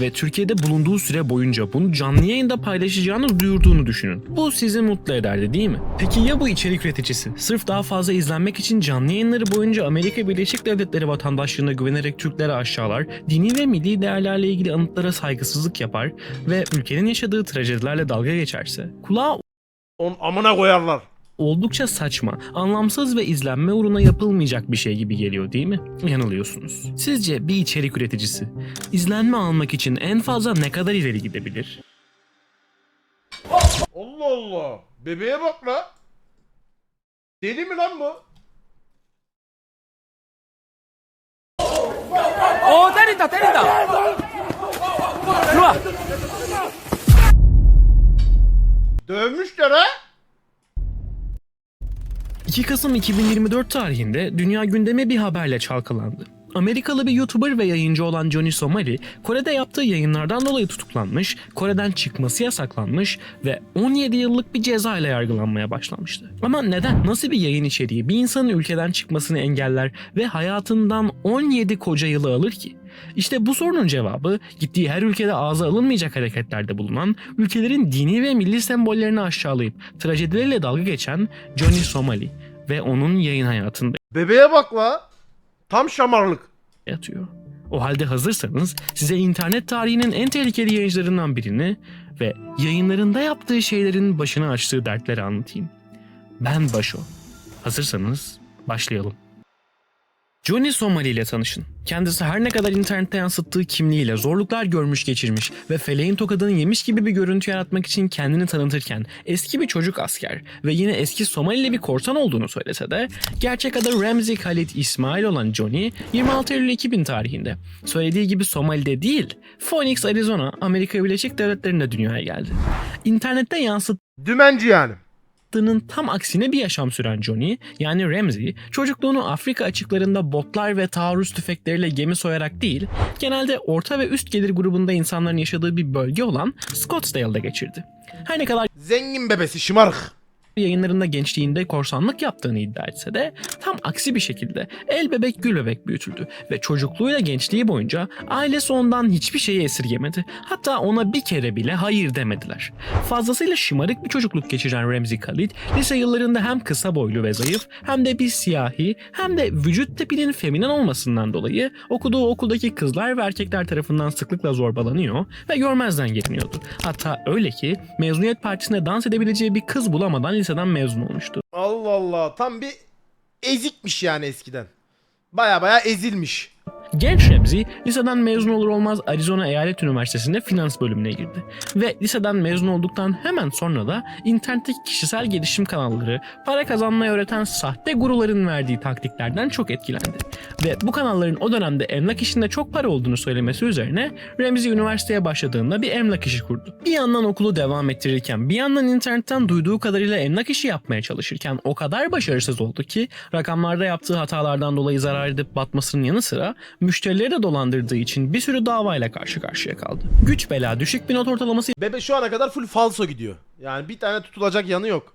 ve Türkiye'de bulunduğu süre boyunca bunu canlı yayında paylaşacağını duyurduğunu düşünün. Bu sizi mutlu ederdi değil mi? Peki ya bu içerik üreticisi sırf daha fazla izlenmek için canlı yayınları boyunca Amerika Birleşik Devletleri vatandaşlığına güvenerek Türkleri aşağılar, dini ve milli değerlerle ilgili anıtlara saygısızlık yapar ve ülkenin yaşadığı trajedilerle dalga geçerse? Kulağa On amına koyarlar oldukça saçma, anlamsız ve izlenme uğruna yapılmayacak bir şey gibi geliyor değil mi? Yanılıyorsunuz. Sizce bir içerik üreticisi izlenme almak için en fazla ne kadar ileri gidebilir? Allah Allah. Bebeğe bak la. Deli mi lan bu? Oh, terita, terita. Dövmüşler ha. 2 Kasım 2024 tarihinde dünya gündemi bir haberle çalkalandı. Amerikalı bir YouTuber ve yayıncı olan Johnny Somali, Kore'de yaptığı yayınlardan dolayı tutuklanmış, Kore'den çıkması yasaklanmış ve 17 yıllık bir ceza ile yargılanmaya başlamıştı. Ama neden, nasıl bir yayın içeriği bir insanın ülkeden çıkmasını engeller ve hayatından 17 koca yılı alır ki? İşte bu sorunun cevabı gittiği her ülkede ağza alınmayacak hareketlerde bulunan, ülkelerin dini ve milli sembollerini aşağılayıp trajedileriyle dalga geçen Johnny Somali ve onun yayın hayatında Bebeğe bak la. Tam şamarlık. yatıyor. O halde hazırsanız size internet tarihinin en tehlikeli yayıncılarından birini ve yayınlarında yaptığı şeylerin başına açtığı dertleri anlatayım. Ben Başo. Hazırsanız başlayalım. Johnny Somali ile tanışın. Kendisi her ne kadar internette yansıttığı kimliğiyle zorluklar görmüş geçirmiş ve feleğin tokadını yemiş gibi bir görüntü yaratmak için kendini tanıtırken eski bir çocuk asker ve yine eski Somalili bir korsan olduğunu söylese de gerçek adı Ramzi Khalid İsmail olan Johnny 26 Eylül 2000 tarihinde söylediği gibi Somali'de değil Phoenix, Arizona, Amerika Birleşik Devletleri'nde dünyaya geldi. İnternette yansıttığı Dümenci yani. Yaptığının tam aksine bir yaşam süren Johnny yani Ramsey çocukluğunu Afrika açıklarında botlar ve taarruz tüfekleriyle gemi soyarak değil genelde orta ve üst gelir grubunda insanların yaşadığı bir bölge olan Scottsdale'da geçirdi. Her ne kadar Zengin bebesi şımarık. Yayınlarında gençliğinde korsanlık yaptığını iddia etse de tam aksi bir şekilde el bebek gül bebek büyütüldü ve çocukluğuyla gençliği boyunca ailesi ondan hiçbir şeyi esirgemedi. Hatta ona bir kere bile hayır demediler. Fazlasıyla şımarık bir çocukluk geçiren Ramzi Khalid lise yıllarında hem kısa boylu ve zayıf hem de bir siyahi hem de vücut tipinin feminen olmasından dolayı okuduğu okuldaki kızlar ve erkekler tarafından sıklıkla zorbalanıyor ve görmezden geliniyordu. Hatta öyle ki mezuniyet partisinde dans edebileceği bir kız bulamadan liseden mezun olmuştu. Allah Allah. Tam bir ezikmiş yani eskiden. Baya baya ezilmiş. Genç Remzi liseden mezun olur olmaz Arizona Eyalet Üniversitesi'nde finans bölümüne girdi. Ve liseden mezun olduktan hemen sonra da internetteki kişisel gelişim kanalları para kazanmayı öğreten sahte guruların verdiği taktiklerden çok etkilendi. Ve bu kanalların o dönemde emlak işinde çok para olduğunu söylemesi üzerine Remzi üniversiteye başladığında bir emlak işi kurdu. Bir yandan okulu devam ettirirken bir yandan internetten duyduğu kadarıyla emlak işi yapmaya çalışırken o kadar başarısız oldu ki rakamlarda yaptığı hatalardan dolayı zarar edip batmasının yanı sıra müşterileri de dolandırdığı için bir sürü davayla karşı karşıya kaldı. Güç bela düşük bir not ortalaması Bebe şu ana kadar full falso gidiyor. Yani bir tane tutulacak yanı yok.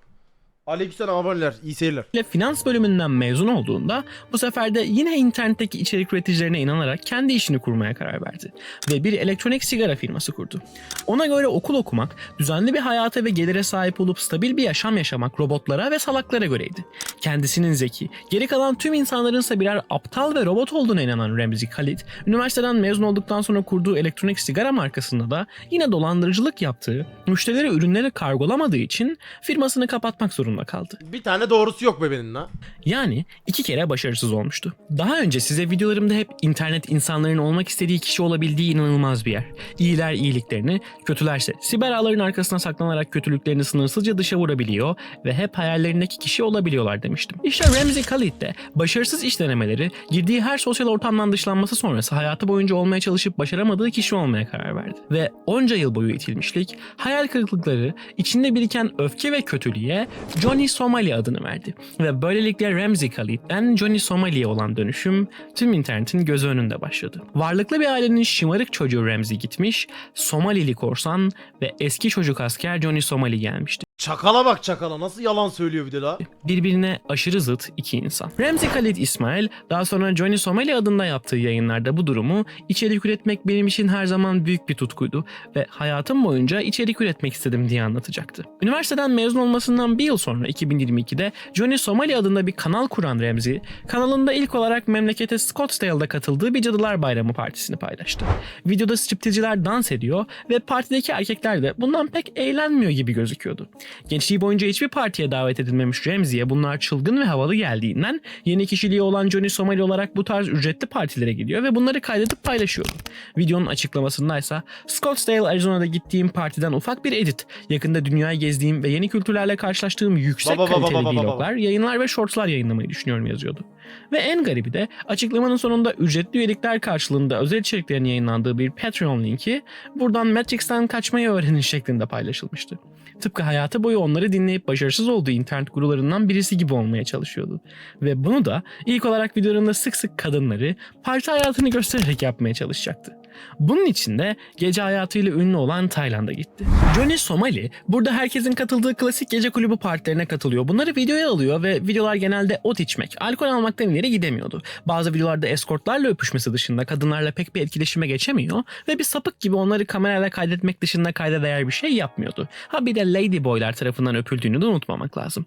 Aleykümselam aboneler. iyi seyirler. ile finans bölümünden mezun olduğunda bu sefer de yine internetteki içerik üreticilerine inanarak kendi işini kurmaya karar verdi ve bir elektronik sigara firması kurdu. Ona göre okul okumak, düzenli bir hayata ve gelire sahip olup stabil bir yaşam yaşamak robotlara ve salaklara göreydi. Kendisinin zeki, geri kalan tüm insanların ise birer aptal ve robot olduğuna inanan Ramzi Khalid, üniversiteden mezun olduktan sonra kurduğu elektronik sigara markasında da yine dolandırıcılık yaptığı, müşterilere ürünleri kargolamadığı için firmasını kapatmak zorunda kaldı. Bir tane doğrusu yok bebenin la. Yani iki kere başarısız olmuştu. Daha önce size videolarımda hep internet insanların olmak istediği kişi olabildiği inanılmaz bir yer. İyiler iyiliklerini, kötülerse siber ağların arkasına saklanarak kötülüklerini sınırsızca dışa vurabiliyor ve hep hayallerindeki kişi olabiliyorlar demiştim. İşte Ramzi Khalid de başarısız iş denemeleri, girdiği her sosyal ortamdan dışlanması sonrası hayatı boyunca olmaya çalışıp başaramadığı kişi olmaya karar verdi. Ve onca yıl boyu itilmişlik, hayal kırıklıkları, içinde biriken öfke ve kötülüğe Johnny Somali adını verdi. Ve böylelikle Ramzi Khalid'den Johnny Somali'ye olan dönüşüm tüm internetin gözü önünde başladı. Varlıklı bir ailenin şımarık çocuğu Ramzi gitmiş, Somalili korsan ve eski çocuk asker Johnny Somali gelmişti. Çakala bak çakala nasıl yalan söylüyor bir de la. birbirine aşırı zıt iki insan. Remzi Khalid İsmail daha sonra Johnny Somali adında yaptığı yayınlarda bu durumu içerik üretmek benim için her zaman büyük bir tutkuydu ve hayatım boyunca içerik üretmek istedim diye anlatacaktı. Üniversiteden mezun olmasından bir yıl sonra 2022'de Johnny Somali adında bir kanal kuran Remzi, kanalında ilk olarak memlekete Scottsdale'da katıldığı bir Cadılar Bayramı partisini paylaştı. Videoda striptizciler dans ediyor ve partideki erkekler de bundan pek eğlenmiyor gibi gözüküyordu. Gençliği boyunca hiçbir partiye davet edilmemiş Remzi'ye bunlar çılgın ve havalı geldiğinden yeni kişiliği olan Johnny Somali olarak bu tarz ücretli partilere gidiyor ve bunları kaydedip paylaşıyordu. Videonun açıklamasındaysa Scottsdale Arizona'da gittiğim partiden ufak bir edit, yakında dünyayı gezdiğim ve yeni kültürlerle karşılaştığım yüksek Baba, kaliteli baba. vloglar, yayınlar ve shortslar yayınlamayı düşünüyorum yazıyordu. Ve en garibi de açıklamanın sonunda ücretli üyelikler karşılığında özel içeriklerin yayınlandığı bir Patreon linki buradan Matrix'ten kaçmayı öğrenin şeklinde paylaşılmıştı. Tıpkı hayatı boyu onları dinleyip başarısız olduğu internet gurularından birisi gibi olmaya çalışıyordu. Ve bunu da ilk olarak videolarında sık sık kadınları parti hayatını göstererek yapmaya çalışacaktı. Bunun için de gece hayatıyla ünlü olan Tayland'a gitti. Johnny Somali burada herkesin katıldığı klasik gece kulübü partilerine katılıyor. Bunları videoya alıyor ve videolar genelde ot içmek, alkol almaktan ileri gidemiyordu. Bazı videolarda eskortlarla öpüşmesi dışında kadınlarla pek bir etkileşime geçemiyor ve bir sapık gibi onları kamerayla kaydetmek dışında kayda değer bir şey yapmıyordu. Ha bir de Ladyboylar tarafından öpüldüğünü de unutmamak lazım.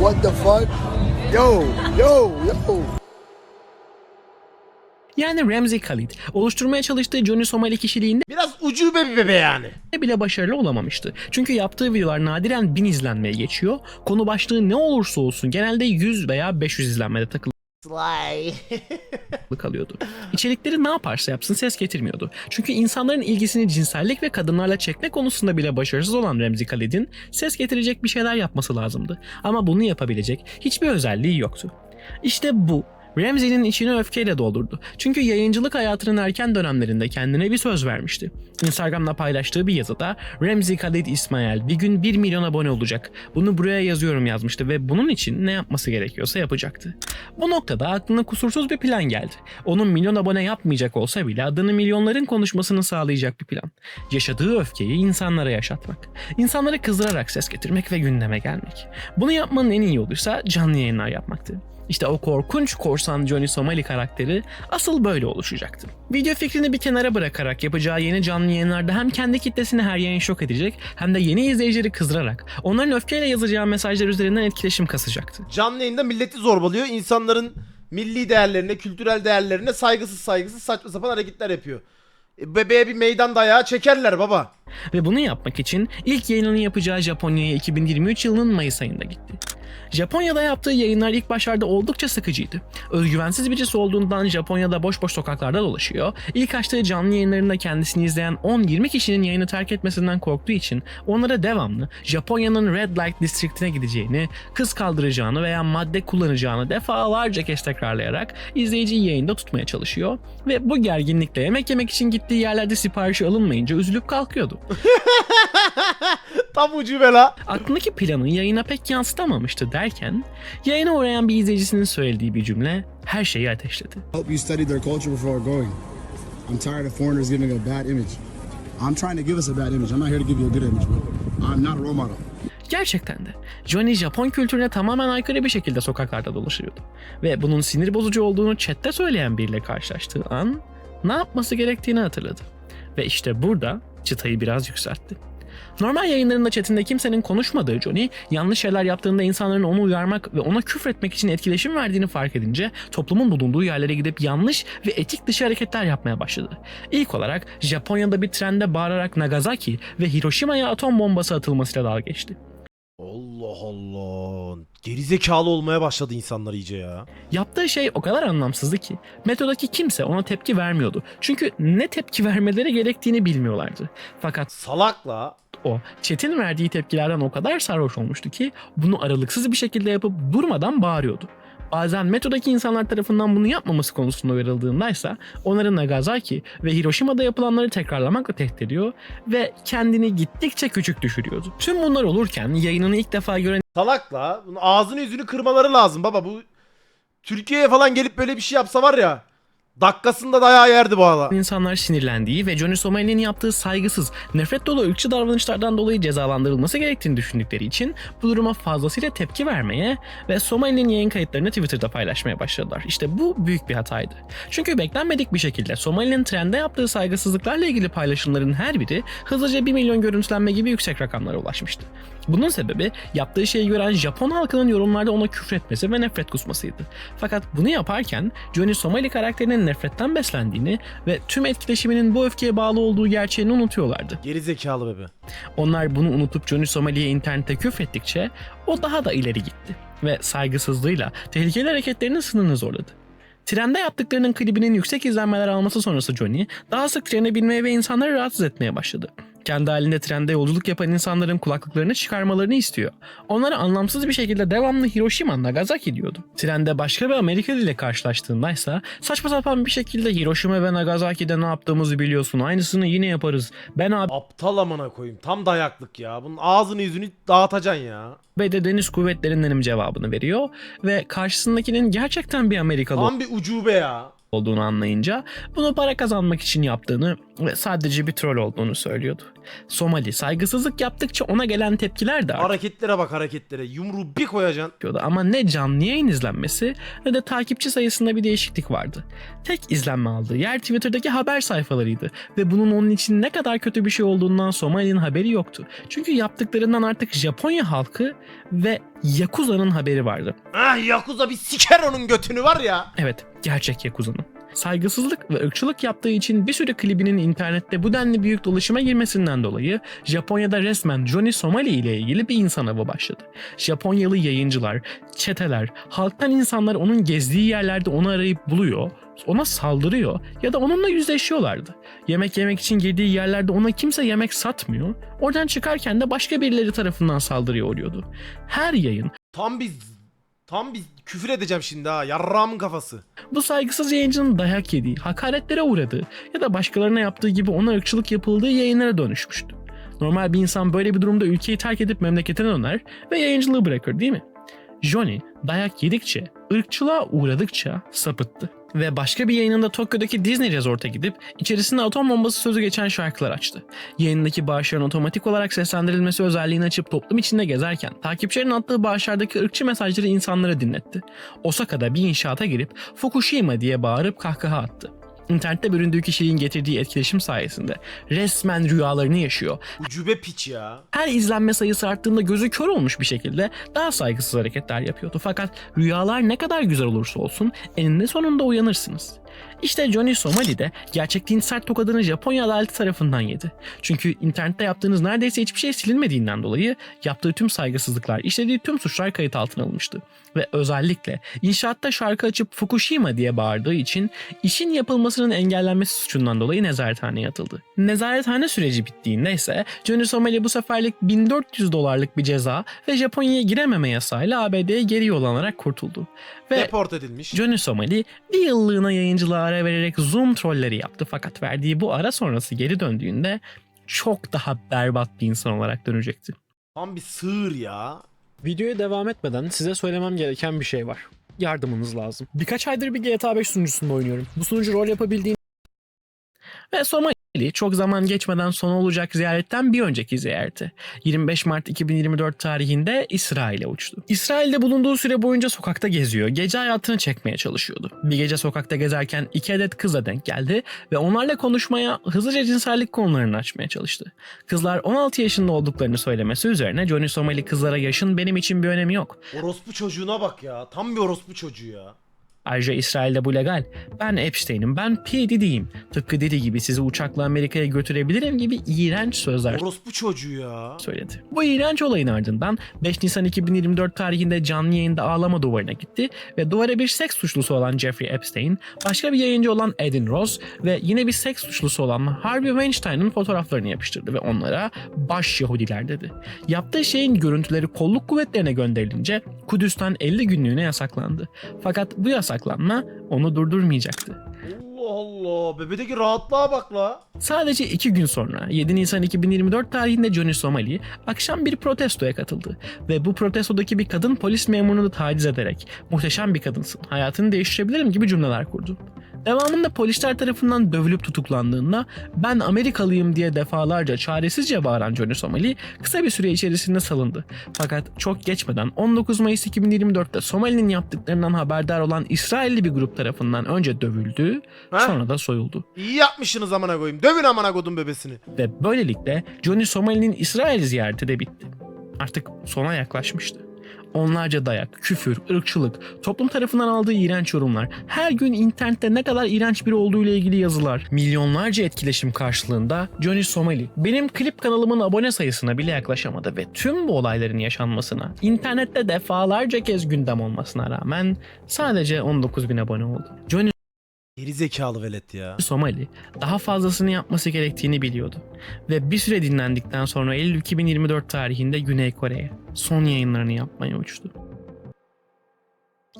What the fuck? Yo, yo, yo. Yani Ramsey Khalid oluşturmaya çalıştığı Johnny Somali kişiliğinde Biraz ucube bir bebe yani. bile başarılı olamamıştı. Çünkü yaptığı videolar nadiren 1000 izlenmeye geçiyor. Konu başlığı ne olursa olsun genelde 100 veya 500 izlenmede takılı Sly. kalıyordu. İçerikleri ne yaparsa yapsın ses getirmiyordu. Çünkü insanların ilgisini cinsellik ve kadınlarla çekme konusunda bile başarısız olan Remzi Khalid'in ses getirecek bir şeyler yapması lazımdı. Ama bunu yapabilecek hiçbir özelliği yoktu. İşte bu Ramsey'nin içini öfkeyle doldurdu. Çünkü yayıncılık hayatının erken dönemlerinde kendine bir söz vermişti. Instagram'da paylaştığı bir yazıda Ramsey Khalid İsmail bir gün 1 milyon abone olacak. Bunu buraya yazıyorum yazmıştı ve bunun için ne yapması gerekiyorsa yapacaktı. Bu noktada aklına kusursuz bir plan geldi. Onun milyon abone yapmayacak olsa bile adını milyonların konuşmasını sağlayacak bir plan. Yaşadığı öfkeyi insanlara yaşatmak. İnsanları kızdırarak ses getirmek ve gündeme gelmek. Bunu yapmanın en iyi yoluysa canlı yayınlar yapmaktı. İşte o korkunç korsan Johnny Somali karakteri asıl böyle oluşacaktı. Video fikrini bir kenara bırakarak yapacağı yeni canlı yayınlarda hem kendi kitlesini her yayın şok edecek hem de yeni izleyicileri kızdırarak onların öfkeyle yazacağı mesajlar üzerinden etkileşim kasacaktı. Canlı yayında milleti zorbalıyor. İnsanların milli değerlerine, kültürel değerlerine saygısız saygısız saçma sapan hareketler yapıyor. E, Bebeğe bir meydan dayağı çekerler baba. Ve bunu yapmak için ilk yayınını yapacağı Japonya'ya 2023 yılının Mayıs ayında gitti. Japonya'da yaptığı yayınlar ilk başlarda oldukça sıkıcıydı. Özgüvensiz birisi olduğundan Japonya'da boş boş sokaklarda dolaşıyor. İlk açtığı canlı yayınlarında kendisini izleyen 10-20 kişinin yayını terk etmesinden korktuğu için onlara devamlı Japonya'nın Red Light District'ine gideceğini, kız kaldıracağını veya madde kullanacağını defalarca kez tekrarlayarak izleyiciyi yayında tutmaya çalışıyor ve bu gerginlikle yemek yemek için gittiği yerlerde siparişi alınmayınca üzülüp kalkıyordu. Tam ucube la. Aklındaki planı yayına pek yansıtamamıştı derken yayına uğrayan bir izleyicisinin söylediği bir cümle her şeyi ateşledi. Hope you studied their culture before going. I'm tired of foreigners giving a bad image. I'm trying to give us a bad image. I'm not here to give you a good image, bro. I'm not a role model. Gerçekten de Johnny Japon kültürüne tamamen aykırı bir şekilde sokaklarda dolaşıyordu. Ve bunun sinir bozucu olduğunu chatte söyleyen biriyle karşılaştığı an ne yapması gerektiğini hatırladı. Ve işte burada çıtayı biraz yükseltti. Normal yayınlarında chatinde kimsenin konuşmadığı Johnny, yanlış şeyler yaptığında insanların onu uyarmak ve ona küfretmek için etkileşim verdiğini fark edince toplumun bulunduğu yerlere gidip yanlış ve etik dışı hareketler yapmaya başladı. İlk olarak Japonya'da bir trende bağırarak Nagasaki ve Hiroşima'ya atom bombası atılmasıyla dalga geçti. Allah Allah. Gerizekalı olmaya başladı insanlar iyice ya. Yaptığı şey o kadar anlamsızdı ki metodaki kimse ona tepki vermiyordu. Çünkü ne tepki vermeleri gerektiğini bilmiyorlardı. Fakat Salak la. O Chat'in verdiği tepkilerden o kadar sarhoş olmuştu ki bunu aralıksız bir şekilde yapıp durmadan bağırıyordu. Bazen metodaki insanlar tarafından bunu yapmaması konusunda uyarıldığındaysa onları Nagasaki ve Hiroşima'da yapılanları tekrarlamakla tehdit ediyor ve kendini gittikçe küçük düşürüyordu. Tüm bunlar olurken yayınını ilk defa gören Salak la. Bunun ağzını yüzünü kırmaları lazım baba. Bu Türkiye'ye falan gelip böyle bir şey yapsa var ya. Dakikasında dayağı yerdi bu arada. insanlar sinirlendiği ve Johnny Somali'nin yaptığı saygısız, nefret dolu ırkçı davranışlardan dolayı cezalandırılması gerektiğini düşündükleri için bu duruma fazlasıyla tepki vermeye ve Somali'nin yayın kayıtlarını Twitter'da paylaşmaya başladılar. İşte bu büyük bir hataydı. Çünkü beklenmedik bir şekilde Somali'nin trende yaptığı saygısızlıklarla ilgili paylaşımların her biri hızlıca 1 milyon görüntülenme gibi yüksek rakamlara ulaşmıştı. Bunun sebebi yaptığı şeyi gören Japon halkının yorumlarda ona küfretmesi ve nefret kusmasıydı. Fakat bunu yaparken Johnny Somali karakterinin nefretten beslendiğini ve tüm etkileşiminin bu öfkeye bağlı olduğu gerçeğini unutuyorlardı. Geri zekalı bebe. Onlar bunu unutup Johnny Somali'ye internette küfrettikçe o daha da ileri gitti ve saygısızlığıyla tehlikeli hareketlerinin sınırını zorladı. Trende yaptıklarının klibinin yüksek izlenmeler alması sonrası Johnny daha sık trene binmeye ve insanları rahatsız etmeye başladı. Kendi halinde trende yolculuk yapan insanların kulaklıklarını çıkarmalarını istiyor. Onlara anlamsız bir şekilde devamlı Hiroşima, Nagasaki diyordu. Trende başka bir Amerikalı ile karşılaştığında ise saçma sapan bir şekilde Hiroşima ve Nagasaki'de ne yaptığımızı biliyorsun. Aynısını yine yaparız. Ben abi Aptal amına koyayım. Tam dayaklık ya. Bunun ağzını yüzünü dağıtacaksın ya. ve de deniz kuvvetlerindenim cevabını veriyor ve karşısındakinin gerçekten bir Amerikalı Tam bir ucube ya. Olduğunu anlayınca bunu para kazanmak için yaptığını ve sadece bir troll olduğunu söylüyordu. Somali saygısızlık yaptıkça ona gelen tepkiler de Hareketlere bak hareketlere. Yumruğu bir koyacaksın. artıyordu ama ne canlı yayın izlenmesi ne de takipçi sayısında bir değişiklik vardı. Tek izlenme aldığı yer Twitter'daki haber sayfalarıydı ve bunun onun için ne kadar kötü bir şey olduğundan Somali'nin haberi yoktu. Çünkü yaptıklarından artık Japonya halkı ve Yakuza'nın haberi vardı. Ah Yakuza bir siker onun götünü var ya. Evet, gerçek Yakuza'nın. Saygısızlık ve ırkçılık yaptığı için bir süre klibinin internette bu denli büyük dolaşıma girmesinden dolayı Japonya'da resmen Johnny Somali ile ilgili bir insan avı başladı. Japonyalı yayıncılar, çeteler, halktan insanlar onun gezdiği yerlerde onu arayıp buluyor, ona saldırıyor ya da onunla yüzleşiyorlardı. Yemek yemek için girdiği yerlerde ona kimse yemek satmıyor. Oradan çıkarken de başka birileri tarafından saldırıya uğruyordu. Her yayın Tam bir tam bir küfür edeceğim şimdi ha. Yarrağımın kafası. Bu saygısız yayıncının dayak yediği, hakaretlere uğradığı ya da başkalarına yaptığı gibi ona ırkçılık yapıldığı yayınlara dönüşmüştü. Normal bir insan böyle bir durumda ülkeyi terk edip memleketine döner ve yayıncılığı bırakır değil mi? Johnny dayak yedikçe, ırkçılığa uğradıkça sapıttı. Ve başka bir yayınında Tokyo'daki Disney Resort'a gidip içerisinde atom bombası sözü geçen şarkılar açtı. Yayındaki bağışların otomatik olarak seslendirilmesi özelliğini açıp toplum içinde gezerken takipçilerin attığı bağışlardaki ırkçı mesajları insanlara dinletti. Osaka'da bir inşaata girip Fukushima diye bağırıp kahkaha attı. İnternette büründüğü kişiliğin getirdiği etkileşim sayesinde resmen rüyalarını yaşıyor. Ucube piç ya. Her izlenme sayısı arttığında gözü kör olmuş bir şekilde daha saygısız hareketler yapıyordu. Fakat rüyalar ne kadar güzel olursa olsun eninde sonunda uyanırsınız. İşte Johnny Somali de gerçekliğin sert tokadını Japonya adaleti tarafından yedi. Çünkü internette yaptığınız neredeyse hiçbir şey silinmediğinden dolayı yaptığı tüm saygısızlıklar, işlediği tüm suçlar kayıt altına alınmıştı. Ve özellikle inşaatta şarkı açıp Fukushima diye bağırdığı için işin yapılmasının engellenmesi suçundan dolayı nezarethaneye atıldı. Nezarethane süreci bittiğinde ise Johnny Somali bu seferlik 1400 dolarlık bir ceza ve Japonya'ya girememe yasayla ABD'ye geri yollanarak kurtuldu. Ve Deport edilmiş. Johnny Somali bir yıllığına yayıncılığa ara vererek Zoom trolleri yaptı fakat verdiği bu ara sonrası geri döndüğünde çok daha berbat bir insan olarak dönecekti. Tam bir sığır ya. Videoya devam etmeden size söylemem gereken bir şey var. Yardımınız lazım. Birkaç aydır bir GTA 5 sunucusunda oynuyorum. Bu sunucu rol yapabildiğim ve Somali çok zaman geçmeden sona olacak ziyaretten bir önceki ziyareti. 25 Mart 2024 tarihinde İsrail'e uçtu. İsrail'de bulunduğu süre boyunca sokakta geziyor, gece hayatını çekmeye çalışıyordu. Bir gece sokakta gezerken iki adet kıza denk geldi ve onlarla konuşmaya, hızlıca cinsellik konularını açmaya çalıştı. Kızlar 16 yaşında olduklarını söylemesi üzerine Johnny Somali kızlara yaşın benim için bir önemi yok. Orospu çocuğuna bak ya. Tam bir orospu çocuğu ya. Ayrıca İsrail'de bu legal. Ben Epstein'im, ben P. Diddy'yim. Tıpkı Diddy gibi sizi uçakla Amerika'ya götürebilirim gibi iğrenç sözler Orospu çocuğu ya. söyledi. Bu iğrenç olayın ardından 5 Nisan 2024 tarihinde canlı yayında ağlama duvarına gitti ve duvara bir seks suçlusu olan Jeffrey Epstein, başka bir yayıncı olan Edin Ross ve yine bir seks suçlusu olan Harvey Weinstein'ın fotoğraflarını yapıştırdı ve onlara baş Yahudiler dedi. Yaptığı şeyin görüntüleri kolluk kuvvetlerine gönderilince Kudüs'ten 50 günlüğüne yasaklandı. Fakat bu yasaklanma onu durdurmayacaktı. Allah Allah. Bebedeki rahatlığa bak la. Sadece iki gün sonra 7 Nisan 2024 tarihinde Johnny Somali akşam bir protestoya katıldı ve bu protestodaki bir kadın polis memurunu taciz ederek muhteşem bir kadınsın, hayatını değiştirebilirim gibi cümleler kurdu. Devamında polisler tarafından dövülüp tutuklandığında ben Amerikalıyım diye defalarca çaresizce bağıran Johnny Somali kısa bir süre içerisinde salındı. Fakat çok geçmeden 19 Mayıs 2024'te Somali'nin yaptıklarından haberdar olan İsrailli bir grup tarafından önce dövüldü, Ha? sonra da soyuldu. İyi yapmışsınız amına koyayım. Dövün amına kodum bebesini. Ve böylelikle Johnny Somali'nin İsrail ziyareti de bitti. Artık sona yaklaşmıştı. Onlarca dayak, küfür, ırkçılık, toplum tarafından aldığı iğrenç yorumlar, her gün internette ne kadar iğrenç biri olduğu ile ilgili yazılar, milyonlarca etkileşim karşılığında Johnny Somali benim klip kanalımın abone sayısına bile yaklaşamadı ve tüm bu olayların yaşanmasına, internette defalarca kez gündem olmasına rağmen sadece 19 bin abone oldu. Johnny Geri zekalı velet ya. Somali daha fazlasını yapması gerektiğini biliyordu ve bir süre dinlendikten sonra Eylül 2024 tarihinde Güney Kore'ye son yayınlarını yapmaya uçtu.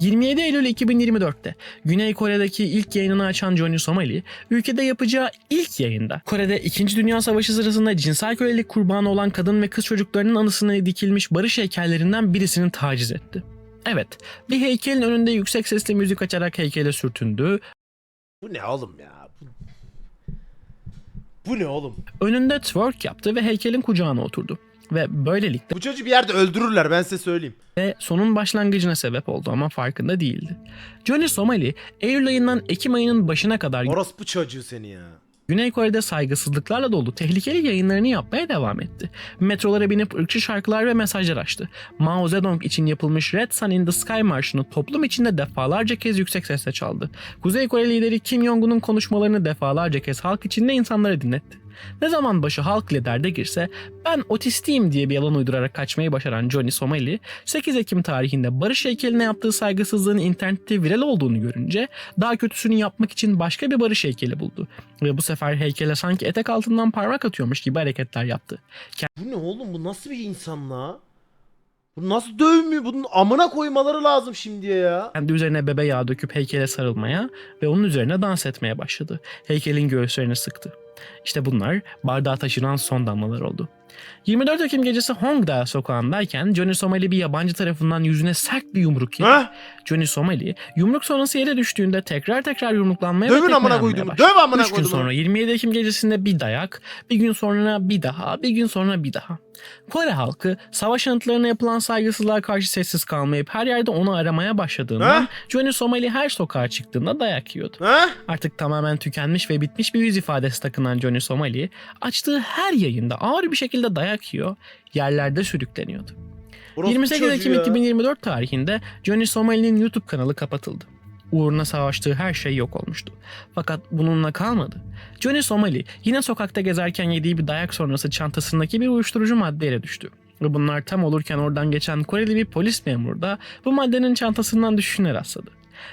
27 Eylül 2024'te Güney Kore'deki ilk yayınını açan Johnny Somali, ülkede yapacağı ilk yayında Kore'de 2. Dünya Savaşı sırasında cinsel kölelik kurbanı olan kadın ve kız çocuklarının anısına dikilmiş barış heykellerinden birisini taciz etti. Evet, bir heykelin önünde yüksek sesle müzik açarak heykele sürtündü Bu ne oğlum ya? Bu, bu ne oğlum? Önünde twerk yaptı ve heykelin kucağına oturdu. Ve böylelikle Bu çocuğu bir yerde öldürürler ben size söyleyeyim. sonun başlangıcına sebep oldu ama farkında değildi. Johnny Somali, Eylül ayından Ekim ayının başına kadar Orospu çocuğu seni ya. Güney Kore'de saygısızlıklarla dolu tehlikeli yayınlarını yapmaya devam etti. Metrolara binip ırkçı şarkılar ve mesajlar açtı. Mao Zedong için yapılmış Red Sun in the Sky marşını toplum içinde defalarca kez yüksek sesle çaldı. Kuzey Kore lideri Kim Jong-un'un konuşmalarını defalarca kez halk içinde insanlara dinletti. Ne zaman başı halk ile derde girse ben otistiyim diye bir yalan uydurarak kaçmayı başaran Johnny Somali 8 Ekim tarihinde barış heykeline yaptığı saygısızlığın internette viral olduğunu görünce daha kötüsünü yapmak için başka bir barış heykeli buldu. Ve bu sefer heykele sanki etek altından parmak atıyormuş gibi hareketler yaptı. Bu ne oğlum bu nasıl bir insan la? Bu nasıl dövmüyor? Bunun amına koymaları lazım şimdiye ya. Kendi üzerine bebe yağı döküp heykele sarılmaya ve onun üzerine dans etmeye başladı. Heykelin göğüslerini sıktı. İşte bunlar bardağa taşıran son damlalar oldu. 24 Ekim gecesi Hongdae sokağındayken Johnny Somali bir yabancı tarafından yüzüne sert bir yumruk yedi. Johnny Somali yumruk sonrası yere düştüğünde tekrar tekrar yumruklanmaya ve Dövün amına koydum. Döv amına Üç gün koydum. sonra 27 Ekim gecesinde bir dayak, bir gün sonra bir daha, bir gün sonra bir daha. Kore halkı savaş anıtlarına yapılan saygısızlığa karşı sessiz kalmayıp her yerde onu aramaya başladığından Ha? Johnny Somali her sokağa çıktığında dayak yiyordu. Ha? Artık tamamen tükenmiş ve bitmiş bir yüz ifadesi takınan Johnny Somali açtığı her yayında ağır bir şekilde dayak yiyor, yerlerde sürükleniyordu. Orospu 28 çocuğu Ekim ya. 2024 tarihinde Johnny Somali'nin YouTube kanalı kapatıldı. Uğruna savaştığı her şey yok olmuştu. Fakat bununla kalmadı. Johnny Somali yine sokakta gezerken yediği bir dayak sonrası çantasındaki bir uyuşturucu maddeyle düştü. Ve bunlar tam olurken oradan geçen Koreli bir polis memuru da bu maddenin çantasından düşüşüne rastladı.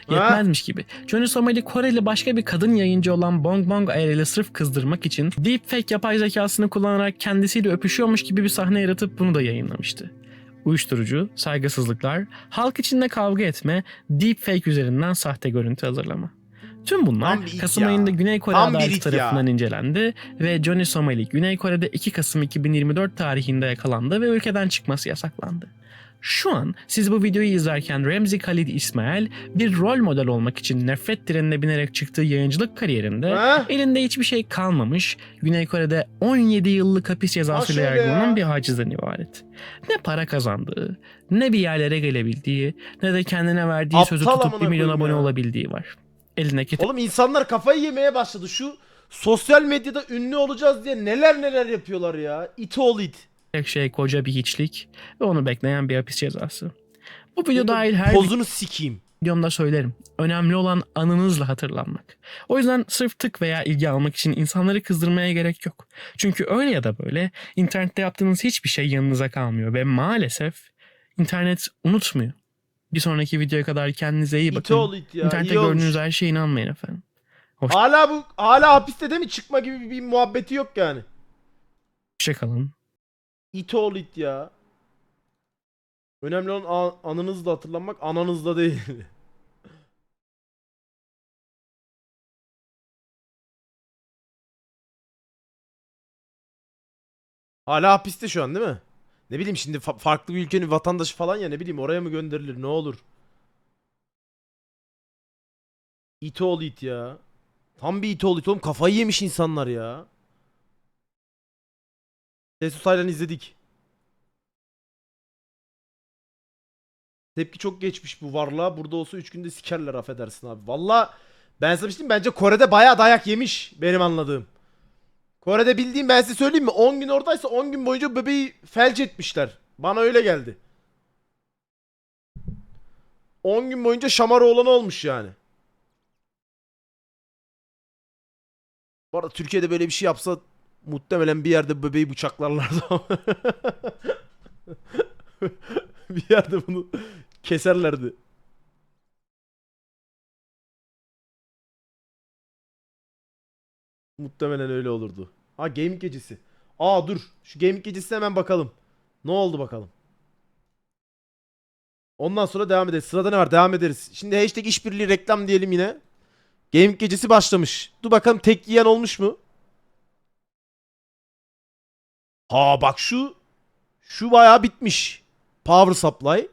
Yetmezmiş gibi. Johnny Somali Koreli başka bir kadın yayıncı olan Bong Bong Air'le sırf kızdırmak için deepfake yapay zekasını kullanarak kendisiyle öpüşüyormuş gibi bir sahne yaratıp bunu da yayınlamıştı. Uyuşturucu, saygısızlıklar, halk içinde kavga etme, deepfake üzerinden sahte görüntü hazırlama. Tüm bunlar Tam Kasım ya. ayında Güney Kore Tam adaleti it ya. tarafından incelendi ve Johnny Somali Güney Kore'de 2 Kasım 2024 tarihinde yakalandı ve ülkeden çıkması yasaklandı. Şu an siz bu videoyu izlerken Remzi Khalid İsmail bir rol model olmak için nefret trenine binerek çıktığı yayıncılık kariyerinde Ha? elinde hiçbir şey kalmamış Güney Kore'de 17 yıllık hapis cezasıyla yargılanan ya. bir hacizden ibaret. Ne para kazandığı, ne bir yerlere gelebildiği, ne de kendine verdiği Aptal sözü tutup amına 1 milyon abone ya. olabildiği var. Elindeki Oğlum insanlar kafayı yemeye başladı. Şu sosyal medyada ünlü olacağız diye neler neler yapıyorlar ya. İt oğlu it. Tek şey koca bir hiçlik ve onu bekleyen bir hapis cezası. Bu video dahil her Pozunu sikeyim. videomda söylerim. Önemli olan anınızla hatırlanmak. O yüzden sırf tık veya ilgi almak için insanları kızdırmaya gerek yok. Çünkü öyle ya da böyle internette yaptığınız hiçbir şey yanınıza kalmıyor ve maalesef internet unutmuyor. Bir sonraki videoya kadar kendinize iyi bakın. oğlu it ya. İnternette iyi olmuş. gördüğünüz her şeye inanmayın efendim. Hala bu hala hapiste değil mi? Çıkma gibi bir muhabbeti yok yani. Hoşçakalın. İt oğlu it ya. Önemli olan a- anınızla hatırlanmak, ananızla değil. Hala hapiste şu an değil mi? Ne bileyim şimdi fa- farklı bir ülkenin vatandaşı falan ya ne bileyim oraya mı gönderilir ne olur? İt oğlu it ya. Tam bir it oldu oğlum. Kafayı yemiş insanlar ya. Tesus Taylan izledik. Tepki çok geçmiş bu varlığa. Burada olsa 3 günde sikerler affedersin abi. Valla ben sana şey? Bence Kore'de bayağı dayak yemiş benim anladığım. Kore'de bildiğim ben size söyleyeyim mi? 10 gün oradaysa 10 gün boyunca bebeği felç etmişler. Bana öyle geldi. 10 gün boyunca şamar oğlan olmuş yani. Bu arada Türkiye'de böyle bir şey yapsa muhtemelen bir yerde bebeği bıçaklarlardı ama. bir yerde bunu keserlerdi. Muhtemelen öyle olurdu. Ha gaming gecesi. Aa dur. Şu gaming gecesine hemen bakalım. Ne oldu bakalım. Ondan sonra devam ederiz. Sırada ne var? Devam ederiz. Şimdi hashtag işbirliği reklam diyelim yine. Gaming gecesi başlamış. Dur bakalım tek yiyen olmuş mu? Ha bak şu şu bayağı bitmiş. Power supply.